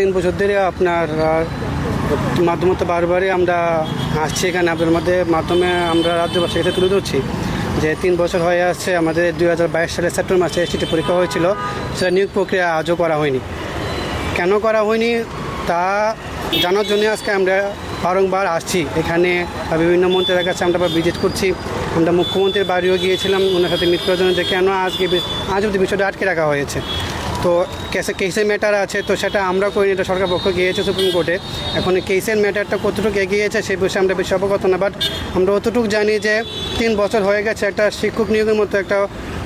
তিন বছর ধরে আপনার আহ, মাধ্যমে বারবারই আমরা আসছি এখানে আপনার মধ্যে মাধ্যমে আমরা রাজ্যবাসী এটা তুলে ধরছি। যে তিন বছর হয়ে আসছে আমাদের দুই হাজার বাইশ সালের সেপ্টেম্বর মাসে এসটিটি পরীক্ষা হয়েছিল সেটা নিয়োগ প্রক্রিয়া আজও করা হয়নি। কেন করা হয়নি? তা জানার জন্য আজকে আমরা বারংবার আসছি। এখানে বিভিন্ন মন্ত্রীদের কাছে আমরা ভিজিট করছি। আমরা মুখ্যমন্ত্রীর বাড়িও গিয়েছিলাম ওনার সাথে মিট করার জন্য যে কেন আজকে আজ অব্দি বিষয়টা আটকে রাখা হয়েছে। তো কেসে কেসের ম্যাটার আছে, তো সেটা আমরা করিনি এটা সরকার পক্ষ গিয়েছে সুপ্রিম কোর্টে। এখন কেসের ম্যাটারটা কতটুকু এগিয়েছে সেই বিষয়ে আমরা বেশি অবগত না বাট আমরা অতটুকু জানি যে তিন বছর হয়ে গেছে একটা শিক্ষক নিয়োগের মতো একটা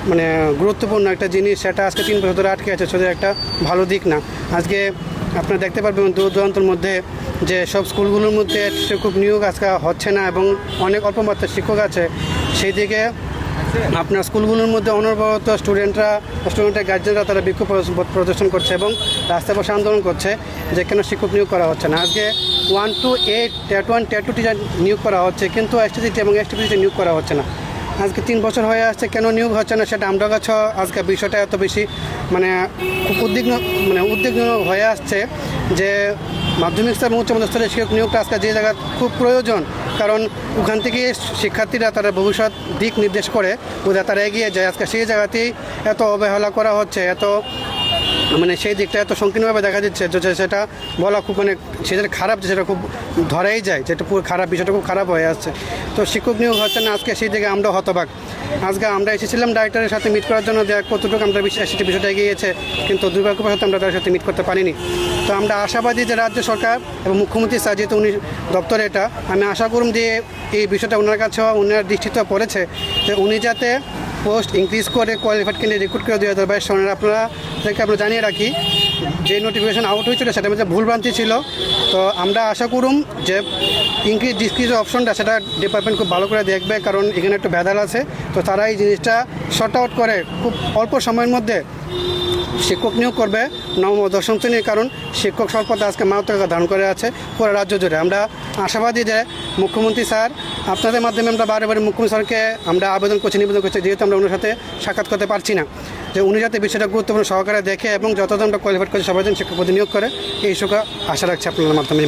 মানে গুরুত্বপূর্ণ একটা জিনিস, সেটা আজকে তিন বছর ধরে আটকে আছে, সেটা একটা ভালো দিক না। আজকে আপনারা দেখতে পারবেন দূর দূরান্তর মধ্যে যে সব স্কুলগুলোর মধ্যে শিক্ষক নিয়োগ আজকে হচ্ছে না, এবং অনেক অল্প মাত্রার শিক্ষক আছে। সেই দিকে আপনার স্কুলগুলোর মধ্যে অনবরত স্টুডেন্টরা, স্টুডেন্টের গার্জেনরা তারা বিক্ষোভ প্রদর্শন- করছে এবং রাস্তায় বসে আন্দোলন করছে যে কেন শিক্ষক নিয়োগ করা হচ্ছে না। আজকে one to eight TET one TET two teacher নিয়োগ করা হচ্ছে, কিন্তু এসটিসিটি এবং এসটিপিসিটি নিয়োগ করা হচ্ছে না। আজকে তিন বছর হয়ে আসছে, কেন নিয়োগ হচ্ছে না সেটা আমরা কাছে আজকে বিষয়টা এত বেশি মানে উদ্বিগ্ন মানে উদ্বিগ্ন হয়ে আসছে যে মাধ্যমিক স্তর এবং উচ্চ স্তরের শিক্ষক নিয়োগটা আজকে যে জায়গা খুব প্রয়োজন কারণ ওখান থেকে শিক্ষার্থীরা তারা ভবিষ্যৎ দিক নির্দেশ করে বোধহয় তারা এগিয়ে যায়। আজকে সেই জায়গাতেই এত অবহেলা করা হচ্ছে, এত মানে সেই দিকটা এত সংকীর্ণভাবে দেখা যাচ্ছে যে যে সেটা বলা খুব মানে সেটা খারাপ যে সেটা খুব ধরাই যায়, যেটা পুরো খারাপ বিষয়টা খুব খারাপ হয়ে আসছে। তো শিক্ষক নিয়োগ হচ্ছে না, আজকে সেই দিকে আমরা হতবাক। আজকে আমরা এসেছিলাম ডাইরেক্টরের সাথে মিট করার জন্য, যে কতটুকু আমরা সেটি বিষয়টা এগিয়েছে কিন্তু দুর্ভাগ্যবশত আমরা তাদের সাথে মিট করতে পারিনি। তো আমরা আশাবাদী যে রাজ্য সরকার এবং মুখ্যমন্ত্রী স্যার যেহেতু উনি দপ্তরে এটা, আমি আশা করুন যে এই বিষয়টা ওনার কাছেও ওনার দৃষ্টিতে পড়েছে, যে উনি যাতে পোস্ট ইনক্রিজ করে কোয়ালিফাইড ক্যান্ডিডেট রিক্রুট করে দুই হাজার বাইশ সনের আপনারা থেকে আমরা জানিয়ে রাখি, যে নোটিফিকেশন আউট হয়েছিল সেটা মধ্যে ভুলভ্রান্তি ছিল। তো আমরা আশা করুম যে ইনক্রিজ ডিসক্রিজ অপশনটা সেটা ডিপার্টমেন্ট খুব ভালো করে দেখবে, কারণ এখানে একটু ভেদাল আছে। তো তারা এই জিনিসটা শর্ট আউট করে খুব অল্প সময়ের মধ্যে শিক্ষক নিয়োগ করবে, নবম দশম শ্রেণির, কারণ শিক্ষক স্বল্পতা আজকে মারাত্মক ধারণ করে আছে পুরো রাজ্য জুড়ে। আমরা আশাবাদী যে মুখ্যমন্ত্রী স্যার আপনাদের মাধ্যমে আমরা বারে বারে মুখ্যমন্ত্রী স্যারকে আমরা আবেদন করছি, নিবেদন করছি, যেহেতু আমরা ওনার সাথে সাক্ষাৎ করতে পারছি না। যে উনি যাতে বিষয়টা গুরুত্বপূর্ণ সহকারে দেখে এবং যতজন আমরা কোয়ালিফাইড করছি, সবাই শিক্ষক নিয়োগ করে, এই সুখা আশা রাখছি আপনাদের মাধ্যমে।